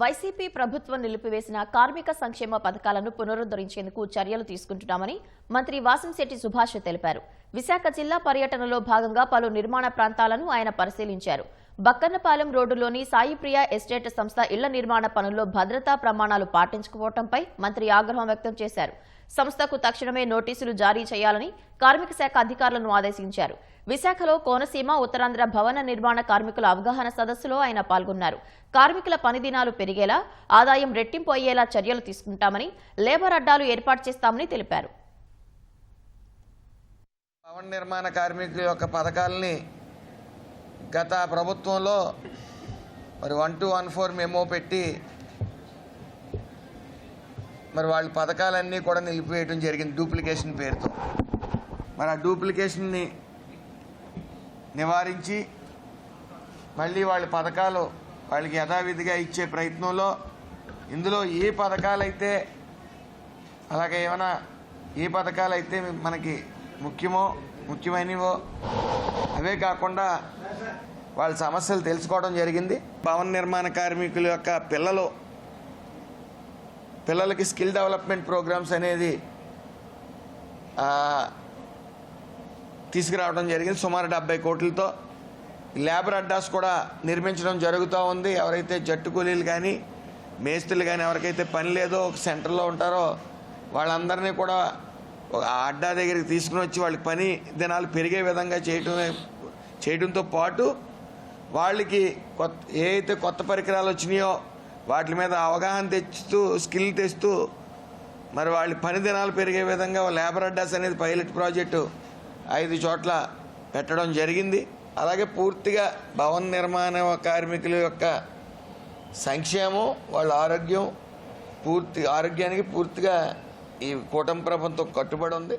YCP ప్రభుత్వం నిలిపివేసిన కార్మిక సంక్షేమ పథకాలను పునరుద్ధరించేందుకు చర్యలు తీసుకుంటున్నామని మంత్రి వాసంశెట్టి సుభాష్ తెలిపారు. విశాఖ జిల్లా పర్యటనలో భాగంగా పలు నిర్మాణ ప్రాంతాలను ఆయన పరిశీలించారు. బక్కన్నపాలెం రోడ్డులోని సాయిప్రియ ఎస్టేట్ సంస్థ ఇళ్ళ నిర్మాణ పనుల్లో భద్రతా ప్రమాణాలు పాటించకపోవడంపై మంత్రి ఆగ్రహం వ్యక్తం చేశారు. సంస్థకు తక్షణమే నోటీసులు జారీ చేయాలని కార్మిక శాఖ అధికారులను ఆదేశించారు. విశాఖలో కోనసీమ ఉత్తరాంధ్ర భవన నిర్మాణ కార్మికుల అవగాహన సదస్సులో ఆయన పాల్గొన్నారు. కార్మికుల పని దినాలు పెరిగేలా ఆదాయం రెట్టింపు అయ్యేలా చర్యలు తీసుకుంటామని లేబర్ అడ్డాలు ఏర్పాటు చేస్తామని తెలిపారు. భవన నిర్మాణ కార్మికుల యొక్క పథకాలని గత ప్రభుత్వంలో మరి one two one four memo పెట్టి మరి వాళ్ళ పథకాలన్నీ కూడా నిలిపివేయడం జరిగింది డూప్లికేషన్ పేరుతో. మరి ఆ డూప్లికేషన్ని నివారించి మళ్ళీ వాళ్ళ పథకాలు వాళ్ళకి యథావిధిగా ఇచ్చే ప్రయత్నంలో ఇందులో ఏ పథకాలైతే అలాగే ఏమైనా ఏ పథకాలు అయితే మనకి ముఖ్యమో ముఖ్యమైనవో అవే కాకుండా వాళ్ళ సమస్యలు తెలుసుకోవడం జరిగింది. భవన నిర్మాణ కార్మికుల యొక్క పిల్లలు పిల్లలకి స్కిల్ డెవలప్మెంట్ ప్రోగ్రామ్స్ అనేది తీసుకురావడం జరిగింది సుమారు డెబ్బై కోట్లతో. లేబర్ అడ్డాస్ కూడా నిర్మించడం జరుగుతూ ఉంది. ఎవరైతే జట్టు కూలీలు కానీ మేస్తులు కానీ ఎవరికైతే పని లేదో ఒక సెంటర్లో ఉంటారో వాళ్ళందరినీ కూడా ఒక అడ్డా దగ్గరికి తీసుకుని వచ్చి వాళ్ళకి పని దినాలు పెరిగే విధంగా చేయటం చేయడంతో పాటు వాళ్ళకి కొత్త ఏ అయితే కొత్త పరికరాలు వచ్చినాయో వాటి మీద అవగాహన తెచ్చుతూ స్కిల్ తెస్తూ మరి వాళ్ళ పని దినాలు పెరిగే విధంగా లేబర్ అడ్డాస్ అనేది పైలట్ ప్రాజెక్టు ఐదు చోట్ల పెట్టడం జరిగింది. అలాగే పూర్తిగా భవన నిర్మాణ కార్మికుల యొక్క సంక్షేమం వాళ్ళ ఆరోగ్యం పూర్తి ఆరోగ్యానికి పూర్తిగా ఈ కూటమి ప్రభుత్వం కట్టుబడి ఉంది.